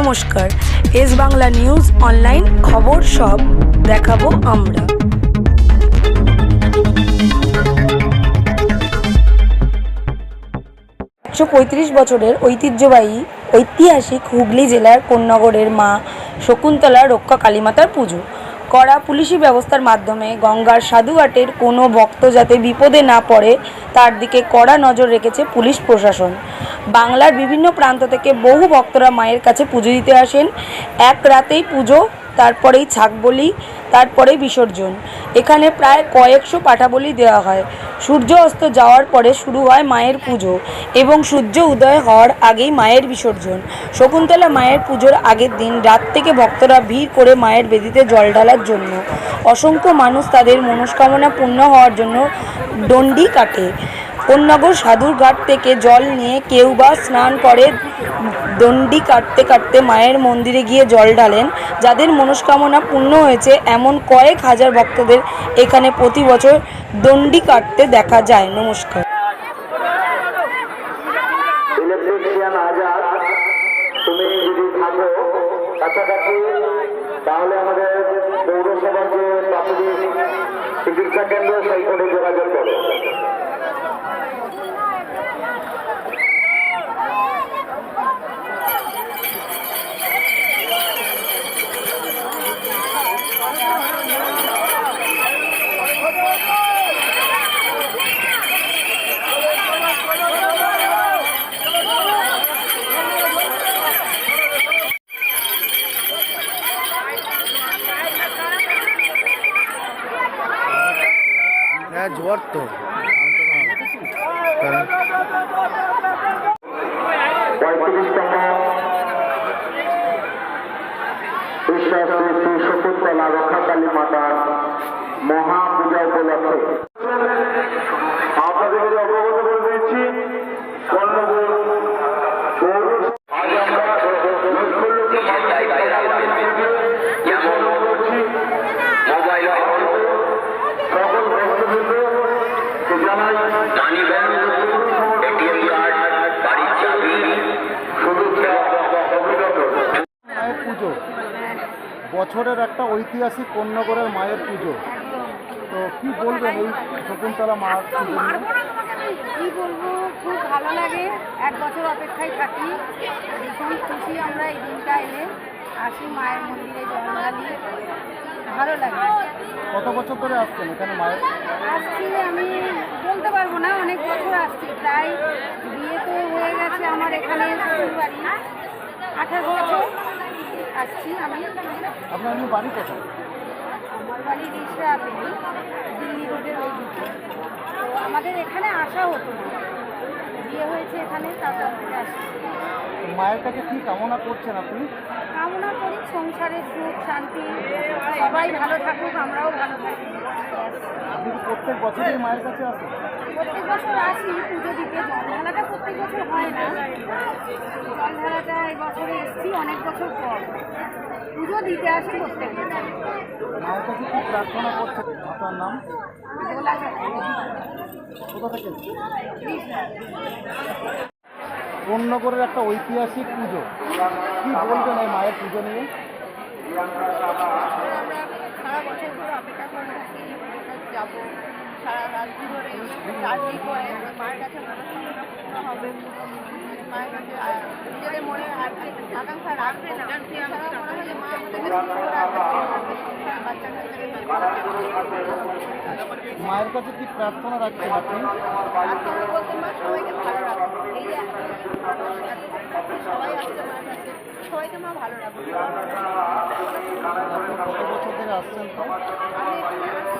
নমস্কার। S Bangla news online খবর সব দেখাবো আমরা। একশো পঁয়ত্রিশ বছরের ঐতিহ্যবাহী ঐতিহাসিক হুগলি জেলার কোন্নগরের মা শকুন্তলা রক্ষা কালীমাতার পুজো। কড়া পুলিশি ব্যবস্থার মাধ্যমে গঙ্গার সাধুঘাটের কোনো ভক্ত যাতে বিপদে না পড়ে, তার দিকে কড়া নজর রেখেছে পুলিশ প্রশাসন। বাংলার বিভিন্ন প্রান্ত থেকে বহু ভক্তরা মায়ের কাছে পুজো দিতে আসেন। এক রাতেই পুজো, তারপরেই ছাগ বলি তারপরে বিসর্জন। এখানে প্রায় কয়েকশো পাঠাবলি দেওয়া হয়। সূর্য অস্ত যাওয়ার পরে শুরু হয় মায়ের পুজো এবং সূর্য উদয় হওয়ার আগেই মায়ের বিসর্জন। শকুন্তলা মায়ের পুজোর আগের দিন রাত থেকে ভক্তরা ভিড় করে মায়ের বেদিতে জল ঢালার জন্য। অসংখ্য মানুষ তাদের মনস্কামনা পূর্ণ হওয়ার জন্য ডন্ডি কাটে। কোন্নগর সাধুর ঘাট থেকে জল নিয়ে কেউ বা স্নান করে দণ্ডি কাটতে কাটতে মায়ের মন্দিরে গিয়ে জল ঢালেন, যাদের মনস্কামনা পূর্ণ হয়েছে, এমন কয়েক হাজার ভক্তদের এখানে প্রতি বছর দণ্ডি কাটতে দেখা যায়। নমস্কার। হ্যাঁ শপথ শকুন্তলা রক্ষাকালী মাতার মহাপূজা উপলক্ষে। বছরের একটা ঐতিহাসিক কন্যগরের মায়ের পুজো। তো কি বলবেন এই শকুন্তলা মা? কি বলব? খুব ভালো লাগে। এক বছর অপেক্ষায় থাকি। ভীষণ খুশি আমরা এই দিনটা এলে। আসি মায়ের মন্দিরে জল ঢালি ভালো লাগে। কত বছর ধরে আসছেন এখানে মায়ের? আসছি আমি বলতে পারব না অনেক বছর আসছি। প্রায় বিয়ে তো হয়ে গেছে আমার এখানে শ্বশুর বাড়ি আঠাশ বছর। আসছি আমি। আপনার বাড়ি কোথায়? আমার বাড়ি রিসরা দিল্লি রোডের ওই দিকে। তো আমাদের এখানে আসা হতো না। বিয়ে হয়েছে এখানে তারপর আসছি। মায়ের কাছে কি কামনা করছেন আপনি? কামনা করি সংসারে সুখ শান্তি সবাই ভালো থাকুক আমরাও ভালো থাকি। আপনি প্রত্যেক বছরই মায়ের কাছে আসেন? প্রত্যেক বছর আসি পুজো দিতে। জল প্রত্যেক বছর হয় না। জল ঢালাটা এই বছরে এসছি অনেক বছর পর। পুজো দিতে আসি প্রত্যেক বছর মায়ের কাছে কি প্রার্থনা করছেন আপনার নাম? দোলাঘাট কোথা থেকে? কন্যগরের একটা ঐতিহাসিক পুজো। কি বলবেন এই মায়ের পুজো নিয়ে? সারা বছর ধরে অপেক্ষা করে থাকি যাব সারা রাত্রি ধরে রাত্রি করে মায়ের কাছে মনস্কামনা হবে। মায়ের কাছে নিজেদের মনে আকাঙ্ক্ষা রাখবে। না মনে হয় যে মা মায়ের কাছে কি প্রার্থনা রাখছেন আপনি? প্রার্থনা বলতে মা সবাইকে ভালো রাখো এই যে সবাই আসছে মায়ের কাছে। সবাইকে মা ভালো রাখো আপনি কত বছর ধরে আসছেন? তো আমি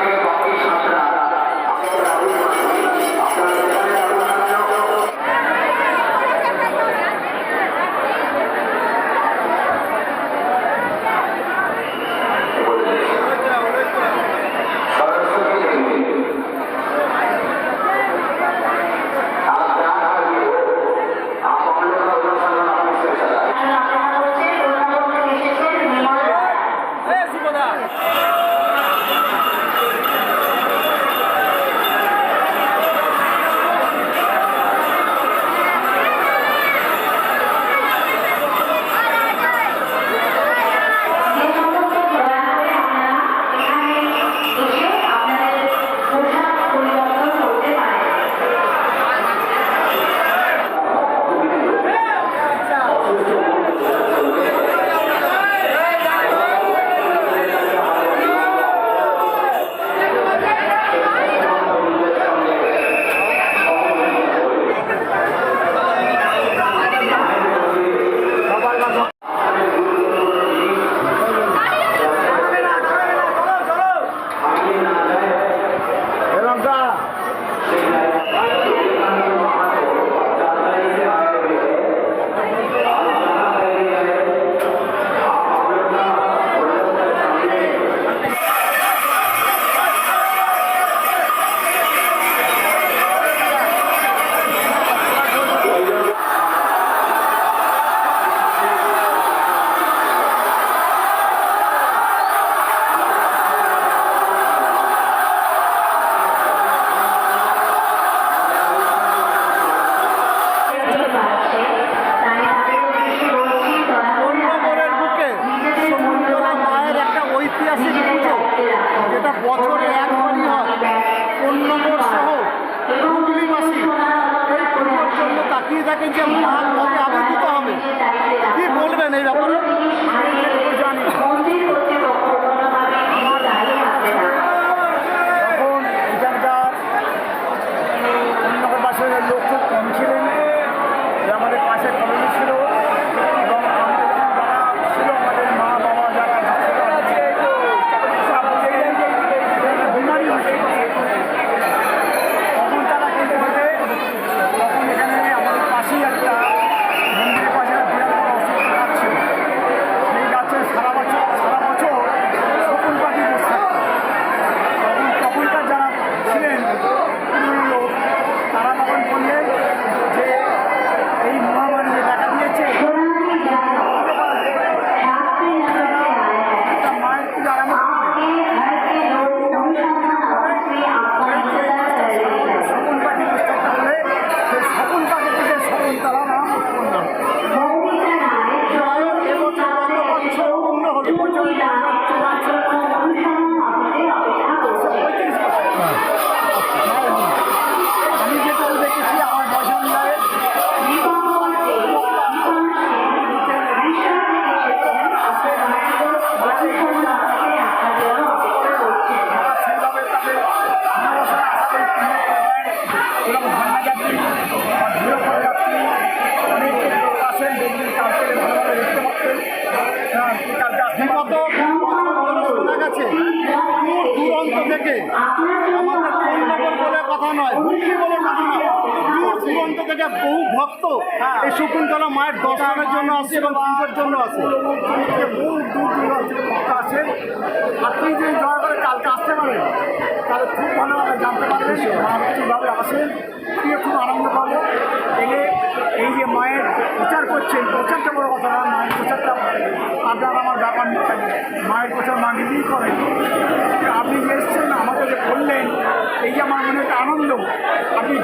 干嘛 এটা বহু ভক্ত হ্যাঁ। এই শকুন্তলা মায়ের দর্শনের জন্য আসে এবং পুজোর জন্য আসে বহু দূর দূরান্ত আসে আপনি যদি দয়া করে কালকে আসতে পারেন তাহলে খুব ভালোভাবে জানতে পারবেন কীভাবে আসেন আপনিও খুব আনন্দ পাবো। এলে এই যে মায়ের প্রচার করছেন প্রচারটা বড় কথা না মায়ের প্রচারটা আপনার আমার ব্যাপার মায়ের প্রচার মা নিজেই করেন। আপনি যে এসছেন আমাকে যে করলেন এই যে আমার মনে একটা আনন্দ আপনি